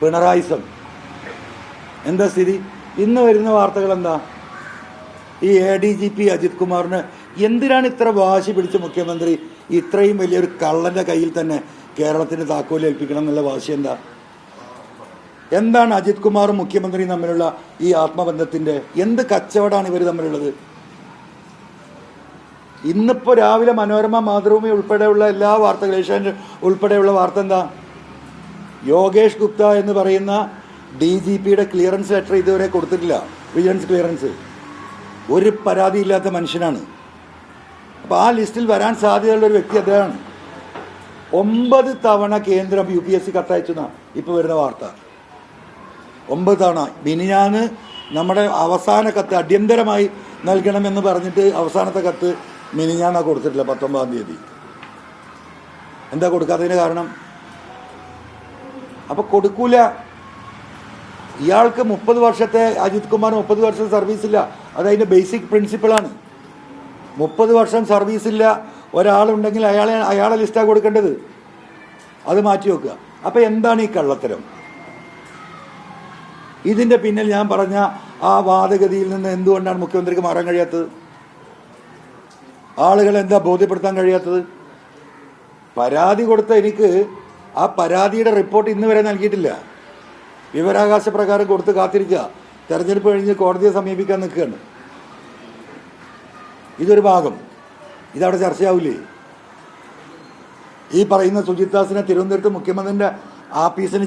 പിണറായിസം. എന്താ സ്ഥിതി? ഇന്ന് വരുന്ന വാർത്തകൾ എന്താ? ഈ A D G P Ajith കുമാറിന് എന്തിനാണ് ഇത്ര വാശി പിടിച്ച മുഖ്യമന്ത്രി? ഇത്രയും വലിയൊരു കള്ളന്റെ കയ്യിൽ തന്നെ കേരളത്തിന് താക്കോൽ ഏൽപ്പിക്കണം എന്നുള്ള വാശി എന്താ? എന്താണ് അജിത് കുമാറും മുഖ്യമന്ത്രിയും തമ്മിലുള്ള ഈ ആത്മബന്ധത്തിന്റെ എന്ത് കച്ചവടമാണ് ഇവർ തമ്മിലുള്ളത്? ഇന്നിപ്പോ രാവിലെ മനോരമ മാതൃഭൂമി ഉൾപ്പെടെയുള്ള എല്ലാ വാർത്തകളും ഏഷ്യാനെറ്റ് ഉൾപ്പെടെയുള്ള വാർത്ത എന്താ? യോഗേഷ് ഗുപ്ത എന്ന് പറയുന്ന ഡി ജി പിയുടെ ക്ലിയറൻസ് ലെറ്റർ ഇതുവരെ കൊടുത്തിട്ടില്ല. Vigilance clearance. ഒരു പരാതിയില്ലാത്ത മനുഷ്യനാണ്. അപ്പോൾ ആ ലിസ്റ്റിൽ വരാൻ സാധ്യതയുള്ള ഒരു വ്യക്തി അദ്ദേഹമാണ് ഒമ്പത് തവണ കേന്ദ്രം യു പി എസ് സി കത്തയച്ചെന്ന ഇപ്പോൾ വരുന്ന വാർത്ത. ഒമ്പത് തവണ. മിനിഞ്ഞാന്ന് നമ്മുടെ അവസാന കത്ത് അടിയന്തരമായി നൽകണമെന്ന് പറഞ്ഞിട്ട് അവസാനത്തെ കത്ത് മിനിഞ്ഞാന്നാ കൊടുത്തിട്ടില്ല പത്തൊമ്പതാം തീയതി. എന്താ കൊടുക്കാത്തതിന് കാരണം? അപ്പൊ കൊടുക്കൂല. ഇയാൾക്ക് മുപ്പത് വർഷത്തെ അജിത് കുമാർ മുപ്പത് വർഷം സർവീസില്ല അത് അതിന്റെ ബേസിക് പ്രിൻസിപ്പിളാണ് മുപ്പത് വർഷം സർവീസ് സർവീസില്ല ഒരാളുണ്ടെങ്കിൽ അയാളെ അയാളെ ലിസ്റ്റാണ് കൊടുക്കേണ്ടത്. അത് മാറ്റി വെക്കുക. അപ്പോൾ എന്താണ് ഈ കള്ളത്തരം? ഇതിന്റെ പിന്നിൽ ഞാൻ പറഞ്ഞ ആ വാദഗതിയിൽ നിന്ന് എന്തുകൊണ്ടാണ് മുഖ്യമന്ത്രിക്ക് മാറാൻ കഴിയാത്തത്? ആളുകളെ എന്താ ബോധ്യപ്പെടുത്താൻ കഴിയാത്തത്? പരാതി കൊടുത്ത എനിക്ക് ആ പരാതിയുടെ റിപ്പോർട്ട് ഇന്ന് വരെ നൽകിയിട്ടില്ല. വിവരാകാശ പ്രകാരം കൊടുത്ത് കാത്തിരിക്കുക. തെരഞ്ഞെടുപ്പ് കഴിഞ്ഞ് കോടതിയെ സമീപിക്കാൻ നിൽക്കുകയാണ്. ഇതൊരു ഭാഗം. ഇതവിടെ ചർച്ചയാവില്ലേ ഈ പറയുന്ന സുജിത് ദാസിനെ തിരുവനന്തപുരത്ത് മുഖ്യമന്ത്രിന്റെ ആഫീസിന്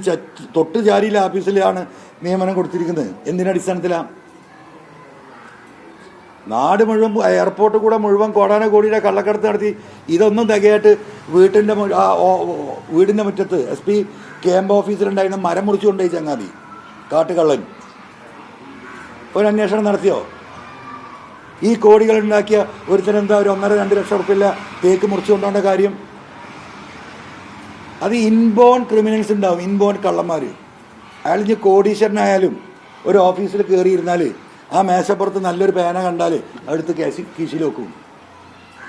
തൊട്ട് ജാരിയിലെ ആഫീസിലാണ് നിയമനം കൊടുത്തിരിക്കുന്നത്. എന്തിനടിസ്ഥാനത്തിലാണ് നാട് മുഴുവൻ എയർപോർട്ട് കൂടെ മുഴുവൻ കോടാന കോടിയുടെ കള്ളക്കടത്ത് നടത്തി. ഇതൊന്നും തികയായിട്ട് വീട്ടിന്റെ വീടിന്റെ മുറ്റത്ത് എസ് പി ക്യാമ്പ് ഓഫീസിലുണ്ടായിരുന്ന മരം മുറിച്ചു കൊണ്ടുപോയി ചങ്ങാതി കാട്ടുകള്ളൻ. ഒരു അന്വേഷണം നടത്തിയോ? ഈ കോടികൾ ഉണ്ടാക്കിയ ഒരുത്തനെന്താ ഒരു ഒന്നര രണ്ട് ലക്ഷം ഉറപ്പില്ല തേക്ക് മുറിച്ചു കൊണ്ടോണ്ട കാര്യം? അത് ഇൻബോൺ ക്രിമിനൽസ് ഉണ്ടാവും ഇൻബോൺ കള്ളന്മാർ അയാൾ ഇനി കോടീശ്വരനായാലും ഒരു ഓഫീസിൽ കയറിയിരുന്നാൽ ആ മേശപ്പുറത്ത് നല്ലൊരു പേന കണ്ടാൽ അടുത്ത് കേസി കീശിൽ വെക്കും.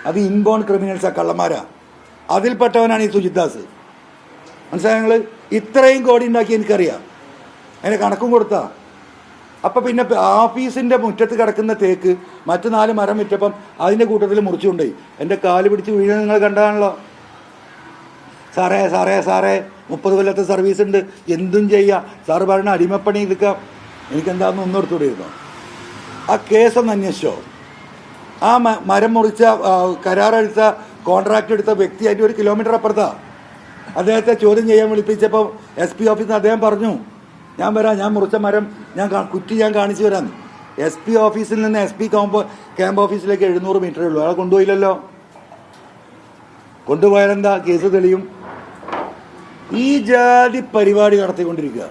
അത് ഇൻബോൺ ക്രിമിനൽസ് ആ കള്ളന്മാരാ. അതിൽപ്പെട്ടവനാണ് ഈ സുജിദാസ് മനസ്സിലായ ഞങ്ങൾ ഇത്രയും കോടി ഉണ്ടാക്കി എനിക്കറിയാം. അതിന് കണക്കും കൊടുത്താ. അപ്പം പിന്നെ ഓഫീസിന്റെ മുറ്റത്ത് കിടക്കുന്ന തേക്ക് മറ്റു നാല് മരം വിറ്റപ്പം അതിന്റെ കൂട്ടത്തിൽ മുറിച്ചുകൊണ്ടേ എന്റെ കാൽ പിടിച്ച് വീഴുന്നത് നിങ്ങൾ കണ്ടതാണല്ലോ. സാറേ സാറേ സാറേ മുപ്പത് കൊല്ലത്തെ സർവീസ് ഉണ്ട്. എന്തും ചെയ്യാം. സാറ് പറഞ്ഞ അടിമപ്പണി എടുക്കാം. എനിക്കെന്താന്ന് ഒന്നും എടുത്തുകൂടിയിരുന്നോ ആ കേസൊന്ന് അന്വേഷിച്ചോ. ആ മരം മുറിച്ച കരാറെടുത്ത കോൺട്രാക്ട് എടുത്ത വ്യക്തി അതിന്റെ ഒരു കിലോമീറ്റർ അപ്പുറത്താ. അദ്ദേഹത്തെ ചോദ്യം ചെയ്യാൻ വിളിപ്പിച്ചപ്പോൾ എസ് പി ഓഫീസിൽ അദ്ദേഹം പറഞ്ഞു ഞാൻ വരാം ഞാൻ മുറിച്ച മരം ഞാൻ കുറ്റി ഞാൻ കാണിച്ചു വരാം എസ് പി ഓഫീസിൽ നിന്ന് എസ് പി കോമ്പോ ക്യാമ്പ് ഓഫീസിലേക്ക് എഴുന്നൂറ് മീറ്ററേ ഉള്ളൂ. അയാളെ കൊണ്ടുപോയില്ലല്ലോ. കൊണ്ടുപോയാലെന്താ? കേസ് തെളിയും. ഈ ജാതി പരിപാടി നടത്തിക്കൊണ്ടിരിക്കുക.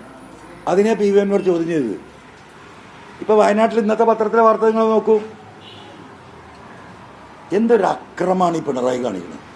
അതിനെ പി വി എന്നോട് ചോദ്യം ചെയ്തത് ഇപ്പൊ വയനാട്ടിൽ ഇന്നത്തെ പത്രത്തിലെ വാർത്ത നിങ്ങൾ നോക്കൂ. എന്തൊരു അക്രമാണ് ഈ പിണറായി കാണിക്കുന്നത്?